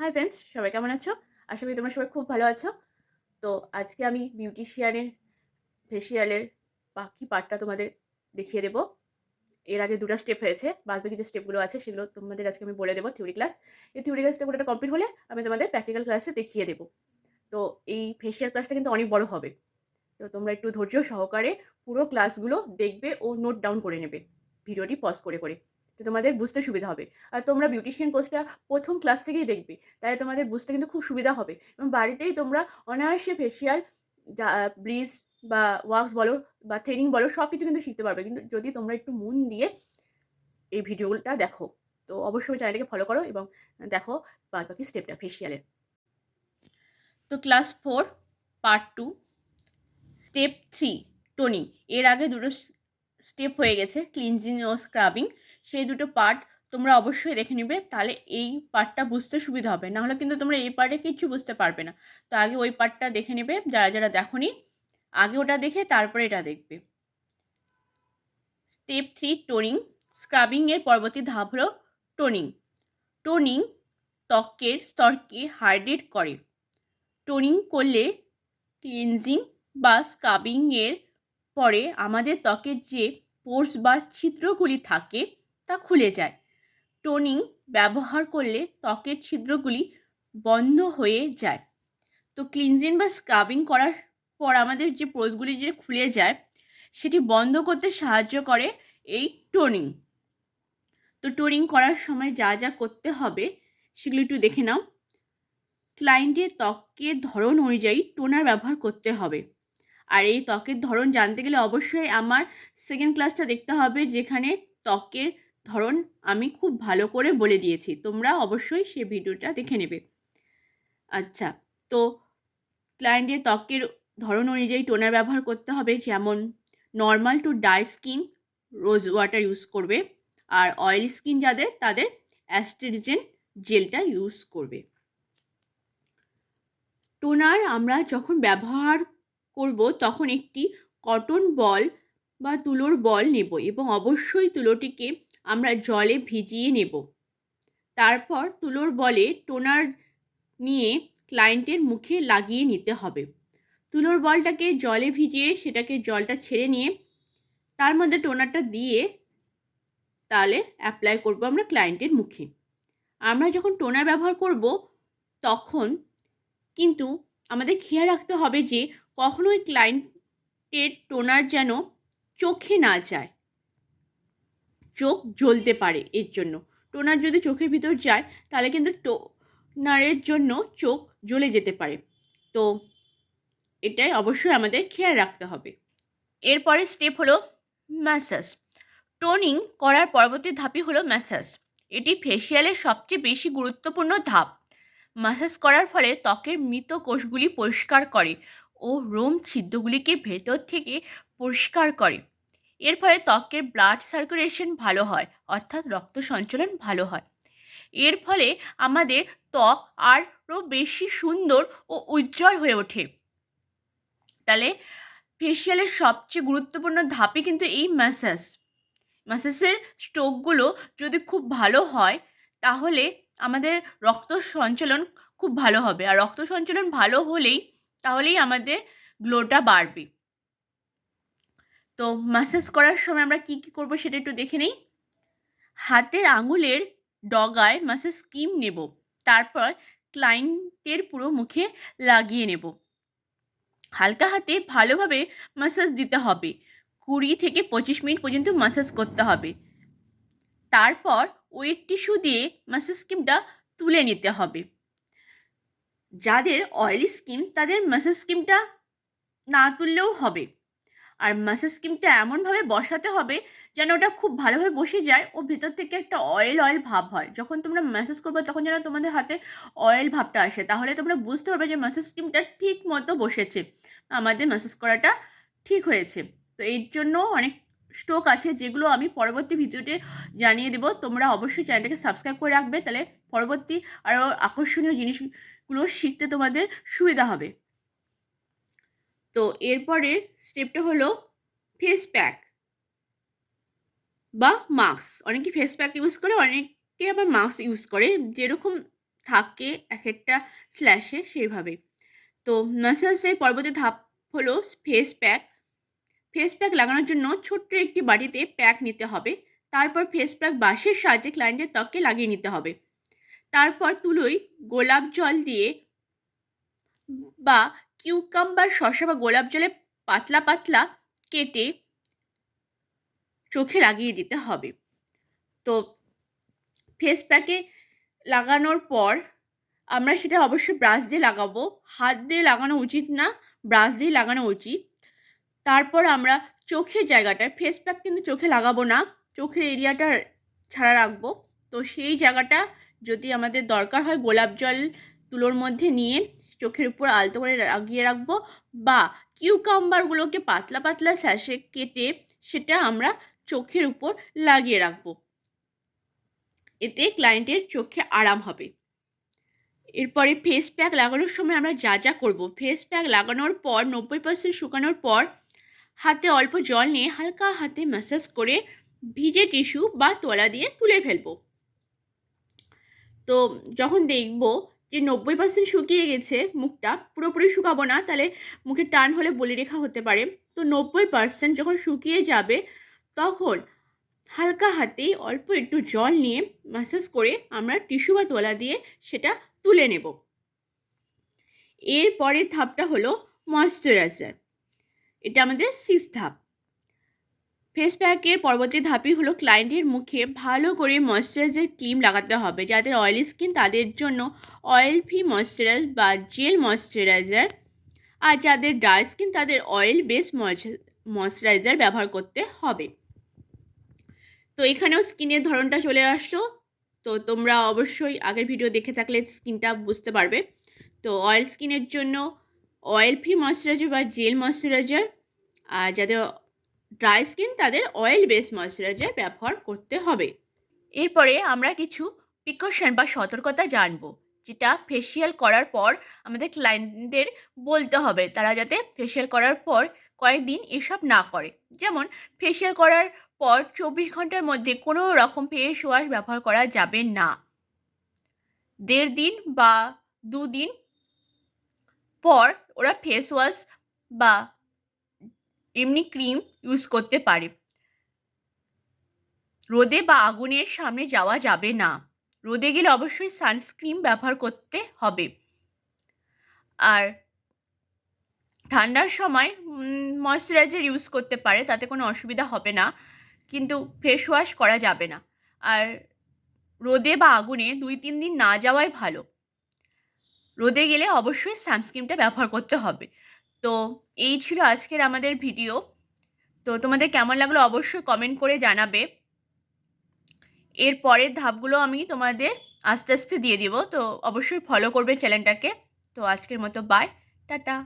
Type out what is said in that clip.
Hi friends সবাই কেমন আছো? আশা করি তোমরা সবাই খুব ভালো আছো। তো আজকে আমি বিউটিশিয়ানের ফেসিয়ালের বাকি পার্টটা তোমাদের দেখিয়ে দেবো। এর আগে দুটো স্টেপ হয়েছে বাদ বাকি যে স্টেপগুলো আছে সেগুলো তোমাদের আজকে আমি বলে দেবো থিওরি ক্লাস এই থিওরি ক্লাসটা পুরোটা কমপ্লিট হলে আমি তোমাদের প্র্যাকটিক্যাল ক্লাসে দেখিয়ে দেবো। তো এই ফেসিয়াল ক্লাসটা কিন্তু অনেক বড় হবে। তো তোমরা একটু ধৈর্য সহকারে পুরো ক্লাসগুলো দেখবে ও নোট ডাউন করে নেবে। ভিডিওটি পজ করে করে। তো তোমাদের বুঝতে সুবিধা হবে। আর তোমরা বিউটিশিয়ান কোর্সটা প্রথম ক্লাস থেকেই দেখবে, তাই তোমাদের বুঝতে কিন্তু খুব সুবিধা হবে। এবং বাড়িতেই তোমরা অনায়াসে ফেসিয়াল ব্লিচ বা ওয়াক্স বলো বা থ্রেডিং বলো, সব কিছু কিন্তু শিখতে পারবে। কিন্তু যদি তোমরা একটু মন দিয়ে এই ভিডিওটা দেখো, তো অবশ্যই চ্যানেলটাকে ফলো করো এবং দেখো বাদ বাকি স্টেপটা ফেসিয়ালের তো class four part two step three toning এর আগে দুটো স্টেপ হয়ে গেছে ক্লিনজিং ও স্ক্রাবিং সেই দুটো পার্ট তোমরা অবশ্যই দেখে নিবে, তাহলে এই পার্টটা বুঝতে সুবিধা হবে। নাহলে কিন্তু তোমরা এই পার্টে কিচ্ছু বুঝতে পারবে না। তো আগে ওই পার্টটা দেখে নেবে, যারা যারা দেখনি, আগে ওটা দেখে তারপরে এটা দেখবে। স্টেপ থ্রি টোনিং স্ক্রাবিংয়ের পরবর্তী ধাপ হলো টোনিং টোনিং ত্বকের স্তরকে হাইড্রেট করে। টোনিং করলে ক্লিনজিং বা স্ক্রাবিংয়ের পরে আমাদের ত্বকের যে পোর্স বা ছিদ্রগুলি থাকে তা খুলে যায়। টোনিং ব্যবহার করলে ত্বকের ছিদ্রগুলি বন্ধ হয়ে যায়। তো ক্লিনজিং বা স্ক্রাবিং করার পর আমাদের যে পোর্সগুলি যে খুলে যায়, সেটি বন্ধ করতে সাহায্য করে এই টোনিং। তো টোনিং করার সময় যা যা করতে হবে, সেগুলো একটু দেখে নাও। ক্লায়েন্টের ত্বকের ধরন অনুযায়ী টোনার ব্যবহার করতে হবে। আর এই ত্বকের ধরন জানতে গেলে অবশ্যই আমার সেকেন্ড ক্লাসটা দেখতে হবে, যেখানে ত্বকের ধরন আমি খুব ভালো করে বলে দিয়েছি, তোমরা অবশ্যই সে ভিডিওটা দেখে নেবে। আচ্ছা তো ক্লায়েন্টের ত্বকের ধরন অনুযায়ী টোনার ব্যবহার করতে হবে, যেমন normal to dry skin rose water use করবে, আর অয়েল স্কিন যাদের, তাদের অ্যাস্ট্রিজেন জেলটা ইউজ করবে। টোনার আমরা যখন ব্যবহার করব, তখন একটি কটন বল বা তুলোর বল নেব এবং অবশ্যই তুলোটিকে আমরা জলে ভিজিয়ে নেব। তারপর তুলোর বলে টোনার নিয়ে ক্লায়েন্টের মুখে লাগিয়ে নিতে হবে। তুলোর বলটাকে জলে ভিজিয়ে সেটাকে জলটা ছেড়ে নিয়ে তার মধ্যে টোনারটা দিয়ে তাহলে অ্যাপ্লাই করব আমরা ক্লায়েন্টের মুখে। আমরা যখন টোনার ব্যবহার করব তখন কিন্তু আমাদের খেয়াল রাখতে হবে যে কখনোই ক্লায়েন্টের টোনার যেন চোখে না যায়। চোখ জ্বলতে পারে এর জন্য। টোনার যদি চোখের ভিতর যায়, তাহলে কিন্তু টোনারের জন্য চোখ জ্বলে যেতে পারে। তো এটাই অবশ্যই আমাদের খেয়াল রাখতে হবে। এরপরে স্টেপ হলো ম্যাসাজ টোনিং করার পরবর্তী ধাপই হলো ম্যাসাজ এটি ফেসিয়ালের সবচেয়ে বেশি গুরুত্বপূর্ণ ধাপ। ম্যাসাজ করার ফলে ত্বকের মৃত কোষগুলি পরিষ্কার করে ও রোম ছিদ্রগুলিকে ভেতর থেকে পরিষ্কার করে। এর ফলে ত্বকের ব্লাড সার্কুলেশন ভালো হয়, অর্থাৎ রক্ত সঞ্চালন ভালো হয়। এর ফলে আমাদের ত্বক আরও বেশি সুন্দর ও উজ্জ্বল হয়ে ওঠে। তাহলে ফেসিয়ালের সবচেয়ে গুরুত্বপূর্ণ ধাপই কিন্তু এই ম্যাসাজ ম্যাসাজের স্ট্রোকগুলো যদি খুব ভালো হয়, তাহলে আমাদের রক্ত সঞ্চালন খুব ভালো হবে। আর রক্ত সঞ্চালন ভালো হলেই তাহলেই আমাদের গ্লোটা বাড়বে। তো ম্যাসাজ করার সময় আমরা কী কী করব সেটা একটু দেখে নিই। হাতের আঙুলের ডগায় ম্যাসাজ স্কিম নেব, তারপর ক্লায়েন্টের পুরো মুখে লাগিয়ে নেব। হালকা হাতে ভালোভাবে ম্যাসাজ দিতে হবে, কুড়ি থেকে পঁচিশ মিনিট পর্যন্ত ম্যাসাজ করতে হবে। তারপর ওয়েট টিস্যু দিয়ে ম্যাসাজ স্কিমটা তুলে নিতে হবে। যাদের অয়েলি স্কিম তাদের ম্যাসাজ স্কিমটা না তুললেও হবে। আর ম্যাসাজ স্কিমটা এমনভাবে বসাতে হবে যেন ওটা খুব ভালোভাবে বসে যায় ও ভিতর থেকে একটা অয়েল অয়েল ভাব হয়। যখন তোমরা ম্যাসাজ করবে তখন যেন তোমাদের হাতে অয়েল ভাবটা আসে। তাহলে তোমরা বুঝতে পারবে যে ম্যাসাজ স্কিমটা ঠিক মতো বসেছে। আমাদের ম্যাসাজ করাটা ঠিক হয়েছে। তো এর জন্য অনেক স্টোক আছে যেগুলো আমি পরবর্তী ভিডিওতে জানিয়ে দেবো। তোমরা অবশ্যই চ্যানেলটাকে সাবস্ক্রাইব করে রাখবে। তাহলে পরবর্তী আরও আকর্ষণীয় জিনিসগুলো শিখতে তোমাদের সুবিধা হবে। তো এরপরে স্টেপটা হলো ফেস প্যাক বা মাস্ক অনেকে ফেস প্যাক ইউজ করে, অনেকে আবার মাস্ক ইউজ করে। যেরকম থাকে এক একটা স্ল্যাশে সেভাবে। তো মাসাজের পরবর্তী ধাপ হলো ফেস প্যাক ফেস প্যাক লাগানোর জন্য ছোট্ট একটি বাটিতে প্যাক নিতে হবে। তারপর ফেস প্যাক বাঁশের সাহায্যে ক্লায়েন্টের ত্বককে লাগিয়ে নিতে হবে। তারপর তুলোই গোলাপ জল দিয়ে বা কিউকাম্বার শসা বা গোলাপ জলে পাতলা পাতলা কেটে চোখে লাগিয়ে দিতে হবে। তো ফেস প্যাকে লাগানোর পর আমরা সেটা অবশ্যই ব্রাশ দিয়ে লাগাবো। হাত দিয়ে লাগানো উচিত না ব্রাশ দিয়ে লাগানো উচিত। তারপর আমরা চোখের জায়গাটায় ফেস প্যাক কিন্তু চোখে লাগাবো না, চোখের এরিয়াটা ছাড়া রাখব। তো সেই জায়গাটা যদি আমাদের দরকার হয় গোলাপ জল তুলোর মধ্যে নিয়ে চোখের উপর আলতো করে লাগিয়ে রাখব। বা কিউকাম্বারগুলোকে পাতলা পাতলা স্যাশে কেটে সেটা আমরা চোখের উপর লাগিয়ে রাখব। এতে ক্লায়েন্টের চোখে আরাম হবে। এরপরে ফেস প্যাক লাগানোর সময় আমরা যা যা করব। ফেস প্যাক লাগানোর পর, নব্বই পার্সেন্ট শুকানোর পর, হাতে অল্প জল নিয়ে হালকা হাতে ম্যাসাজ করে ভিজে টিস্যু বা তোলা দিয়ে তুলে ফেলব। তো যখন দেখব যে নব্বই পার্সেন্ট শুকিয়ে গেছে মুখটা, পুরোপুরি শুকাবো না, তাহলে মুখে টান হলে বলি রেখা হতে পারে। তো নব্বই পার্সেন্ট যখন শুকিয়ে যাবে, তখন হালকা হাতে অল্প একটু জল নিয়ে ম্যাসাজ করে আমরা টিস্যু বা তোলা দিয়ে সেটা তুলে নেব। এর পরের ধাপটা হলো ময়শ্চারাইজার এটা আমাদের সিক্স ধাপ। ফেস প্যাকের পরবর্তী ধাপই হলো ক্লায়েন্টের মুখে ভালো করে ময়শ্চারাইজার ক্রিম লাগাতে হবে। যাদের অয়েলি স্কিন তাদের জন্য অয়েল ফ্রি ময়শ্চারাইজ বা জেল ময়শ্চারাইজার আর যাদের ড্রাই স্কিন তাদের অয়েল বেস ময়শ্চারাইজার ব্যবহার করতে হবে। তো এখানেও স্কিনের ধরনটা চলে আসলো। তো তোমরা অবশ্যই আগের ভিডিও দেখে থাকলে স্কিনটা বুঝতে পারবে। তো অয়েল স্কিনের জন্য অয়েল ফ্রি ময়শ্চারাইজার বা জেল ময়শ্চারাইজার আর যাদের ড্রাই স্কিন তাদের অয়েল বেস ময়শ্চারাইজার ব্যবহার করতে হবে। এরপরে আমরা কিছু প্রিকশন বা সতর্কতা জানব, যেটা ফেসিয়াল করার পর আমাদের ক্লায়েন্টদের বলতে হবে। তারা যাতে ফেসিয়াল করার পর কয়েকদিন এসব না করে। যেমন ফেসিয়াল করার পর চব্বিশ ঘণ্টার মধ্যে কোনো রকম ফেস ওয়াশ ব্যবহার করা যাবে না। দেড় দিন বা দুদিন পর ওরা ফেস ওয়াশ বা এমনি ক্রিম ইউজ করতে পারে। রোদে বা আগুনের সামনে যাওয়া যাবে না। রোদে গেলে অবশ্যই সানস্ক্রিন ব্যবহার করতে হবে। আর ঠান্ডার সময় ময়শ্চারাইজার ইউজ করতে পারে, তাতে কোনো অসুবিধা হবে না। কিন্তু ফেস ওয়াশ করা যাবে না। আর রোদে বা আগুনে দুই, তিন দিন না যাওয়াই ভালো। রোদে গেলে অবশ্যই সানস্ক্রিনটা ব্যবহার করতে হবে। তো এই ছিল আজকের আমাদের ভিডিও। তো তোমাদের কেমন লাগল অবশ্যই কমেন্ট করে জানাবে। এর পরের ধাপগুলো আমি তোমাদের আস্তে আস্তে দিয়ে দিব। তো অবশ্যই ফলো করবে চ্যানেলটাকে তো আজকের মতো বাই টাটা।